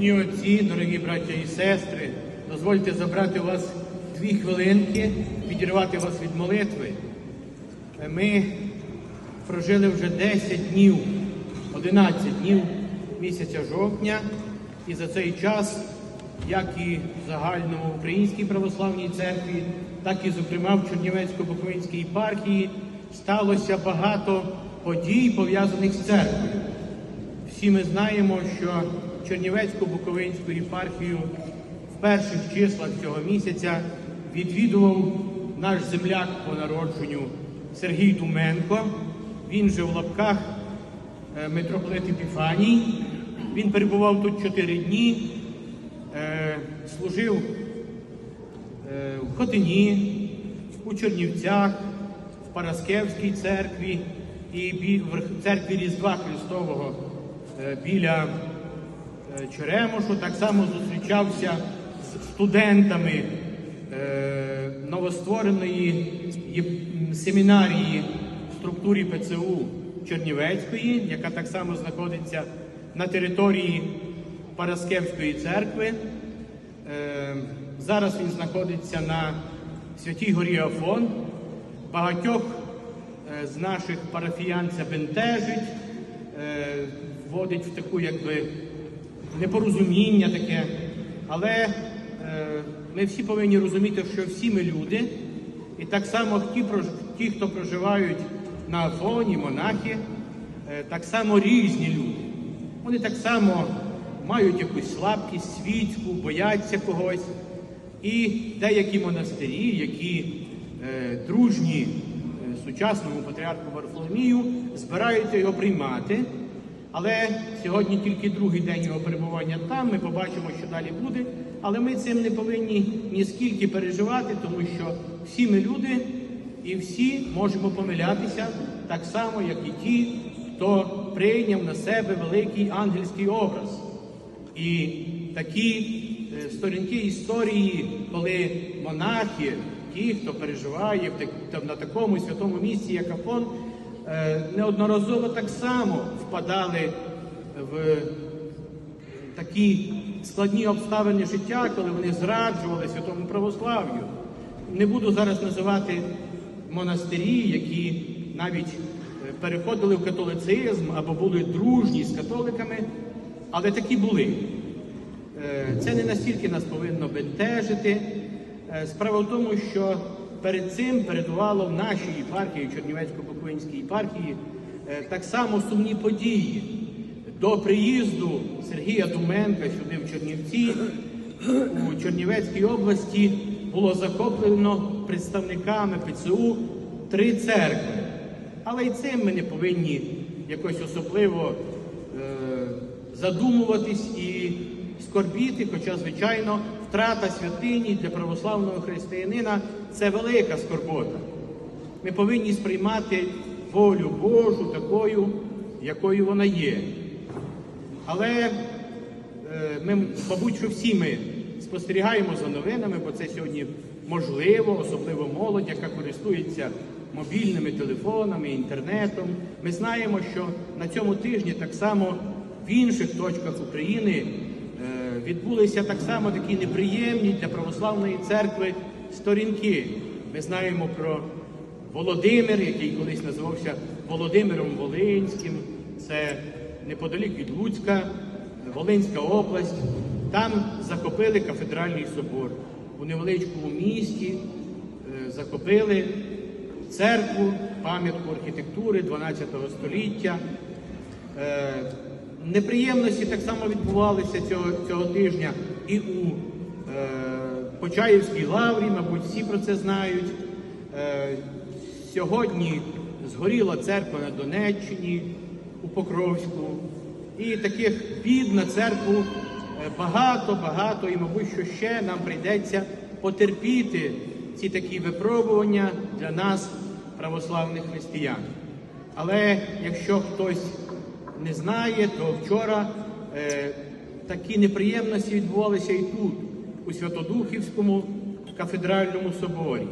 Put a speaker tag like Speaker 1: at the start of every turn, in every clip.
Speaker 1: Вічні отці, дорогі браття і сестри, дозвольте забрати у вас дві хвилинки, підірвати вас від молитви. Е, Ми прожили вже 10 днів, 11 днів місяця жовтня, і за цей час, як і в загальному українській православній церкві, так і, зокрема, в Чернівецько-Буковинській єпархії сталося багато подій, пов'язаних з церквою. Всі ми знаємо, що Чернівецько-Буковинську єпархію в перших числах цього місяця відвідував наш земляк по народженню Сергій Думенко. Він же в лапках е, митрополит Епіфаній. Він перебував тут чотири дні, е, служив е, в Хотині, у Чернівцях, в Параскевській церкві і в церкві Різдва Христового біля Черемошу. Так само зустрічався з студентами е, новоствореної семінарії в структурі ПЦУ Чернівецької, яка так само знаходиться на території Параскевської церкви. Е, Зараз він знаходиться на Святій Горі Афон. Багатьох е, з наших парафіян це бентежить, е, вводить в таку якби непорозуміння таке. Але е, ми всі повинні розуміти, що всі ми люди, і так само ті, ті хто проживають на Афоні, монахи, е, так само різні люди. Вони так само мають якусь слабкість, світську, бояться когось. І деякі монастирі, які е, дружні е, сучасному патріарху Варфоломію, збираються його приймати. Але сьогодні тільки другий день його перебування там. Ми побачимо, що далі буде. Але ми цим не повинні ніскільки переживати, тому що всі ми люди і всі можемо помилятися так само, як і ті, хто прийняв на себе великий ангельський образ. І такі е, сторінки історії, коли монахи, ті, хто переживає на такому святому місці, як Афон, неодноразово так само впадали в такі складні обставини життя, коли вони зраджували святому православ'ю. Не буду зараз називати монастирі, які навіть е, переходили в католицизм або були дружні з католиками, але такі були. Е, Це не настільки нас повинно бентежити. Е, Справа в тому, що перед цим передувало в нашій єпархії, Чернівецько-Буковинській єпархії, е, так само сумні події. До приїзду Сергія Думенка сюди в Чернівці, у Чернівецькій області, було захоплено представниками ПЦУ три церкви. Але й цим ми не повинні якось особливо е, задумуватись і скорбіти, хоча, звичайно, втрата святині для православного християнина це велика скорбота. Ми повинні сприймати волю Божу такою, якою вона є. Але е, ми, мабуть, що всі ми спостерігаємо за новинами, бо це сьогодні можливо, особливо молодь, яка користується мобільними телефонами, інтернетом. Ми знаємо, що на цьому тижні так само в інших точках України відбулися так само такі неприємні для православної церкви сторінки. Ми знаємо про Володимир, який колись називався Володимиром Волинським, це неподалік від Луцька, Волинська область. Там захопили кафедральний собор. У невеличкому місті е, захопили церкву, пам'ятку архітектури 12 століття. Е, Неприємності так само відбувалися цього, цього тижня і у е, Почаївській лаврі, мабуть, всі про це знають. Е, сьогодні згоріла церква на Донеччині, у Покровську. І таких бід на церкву е, багато, багато, і, мабуть, що ще нам прийдеться потерпіти ці такі випробування для нас, православних християн. Але якщо хтось не знає, то вчора е, такі неприємності відбувалися і тут, у Святодухівському кафедральному соборі.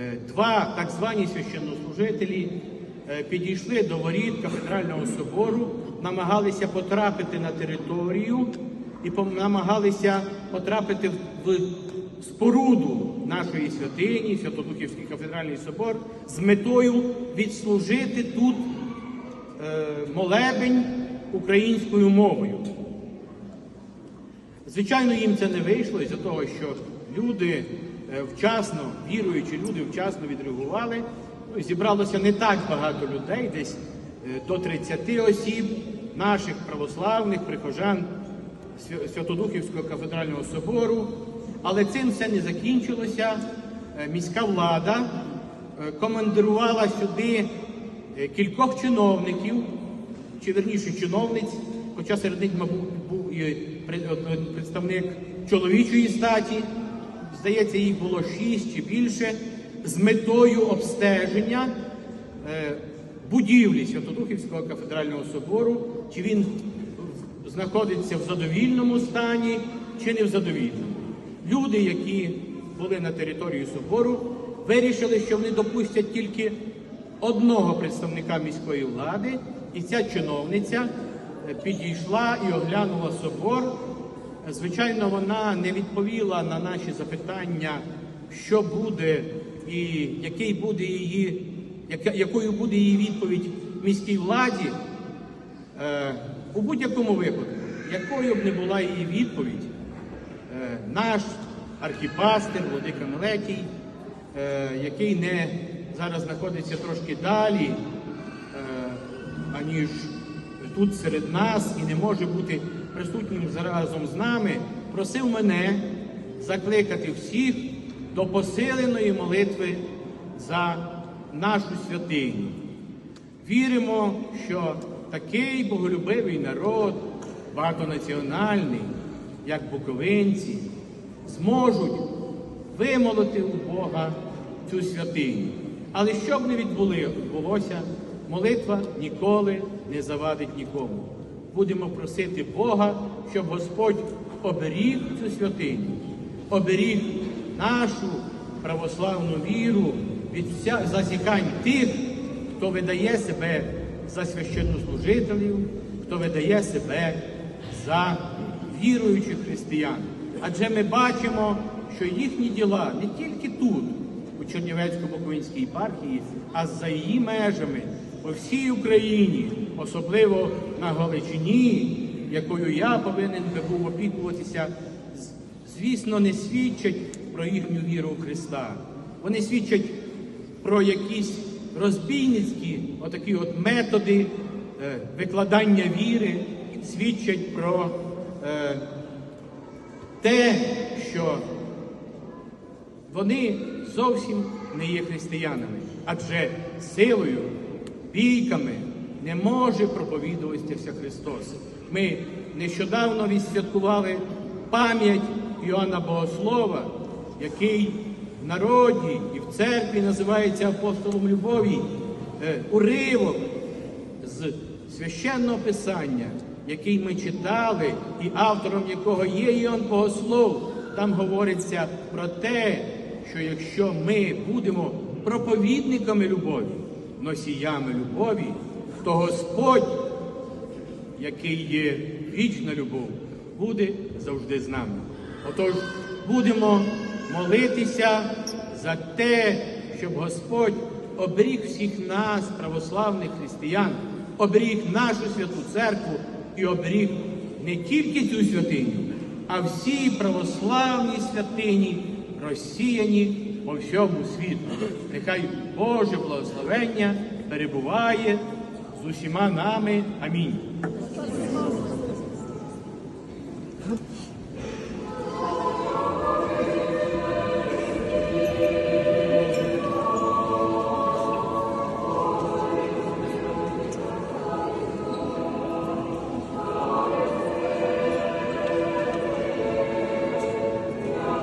Speaker 1: Е, два так звані священнослужителі е, підійшли до воріт кафедрального собору, намагалися потрапити на територію і намагалися потрапити в споруду нашої святині, Святодухівський кафедральний собор, з метою відслужити тут молебень українською мовою. Звичайно, їм це не вийшло із-за того, що люди е, вчасно, віруючі люди вчасно відреагували. Ну, Зібралося не так багато людей, десь е, до 30 осіб, наших православних прихожан Святодухівського кафедрального собору. Але цим все не закінчилося. Е, Міська влада е, командирувала сюди е, кількох чиновників, чи верніше чиновниць, хоча серед них, був і представник чоловічої статі, здається, їх було шість чи більше, з метою обстеження е, будівлі Святодухівського кафедрального собору, чи він знаходиться в задовільному стані, чи не в задовільному. Люди, які були на території собору, вирішили, що вони допустять тільки одного представника міської влади, і ця чиновниця е, підійшла і оглянула собор. Звичайно, вона не відповіла на наші запитання, що буде і який буде її, якою буде її відповідь міській владі. Е, у будь-якому випадку, якою б не була її відповідь, е, наш архіпастир Владика Мелетій, який не зараз знаходиться трошки далі, е, аніж тут серед нас і не може бути присутнім разом з нами, просив мене закликати всіх до посиленої молитви за нашу святиню. Віримо, що такий боголюбивий народ, багатонаціональний, як буковинці, зможуть вимолити у Бога цю святиню. Але що б не відбулося, молитва ніколи не завадить нікому. Будемо просити Бога, щоб Господь оберіг цю святиню, оберіг нашу православну віру від вся зазікань тих, хто видає себе за священнослужителів, хто видає себе за віруючих християн. Адже ми бачимо, що їхні діла не тільки тут, Чернівецько-Буковинській єпархії, а за її межами по всій Україні, особливо на Галичині, якою я повинен би був опікуватися, звісно, не свідчать про їхню віру у Христа. Вони свідчать про якісь розбійницькі отакі от методи е, викладання віри, свідчать про е, те, що вони зовсім не є християнами, адже силою, бійками не може проповідуватися Христос. Ми нещодавно відсвяткували пам'ять Іоанна Богослова, який в народі і в церкві називається апостолом любові, Е, уривок з священного писання, який ми читали, і автором якого є Іоанн Богослов, там говориться про те, що якщо ми будемо проповідниками любові, носіями любові, то Господь, який є вічна любов, буде завжди з нами. Отож, будемо молитися за те, щоб Господь оберіг всіх нас, православних християн, оберіг нашу святу церкву і оберіг не тільки цю святиню, а всі православні святині, розсіяні по всьому світу. Нехай Боже благословення перебуває з усіма нами. Амінь.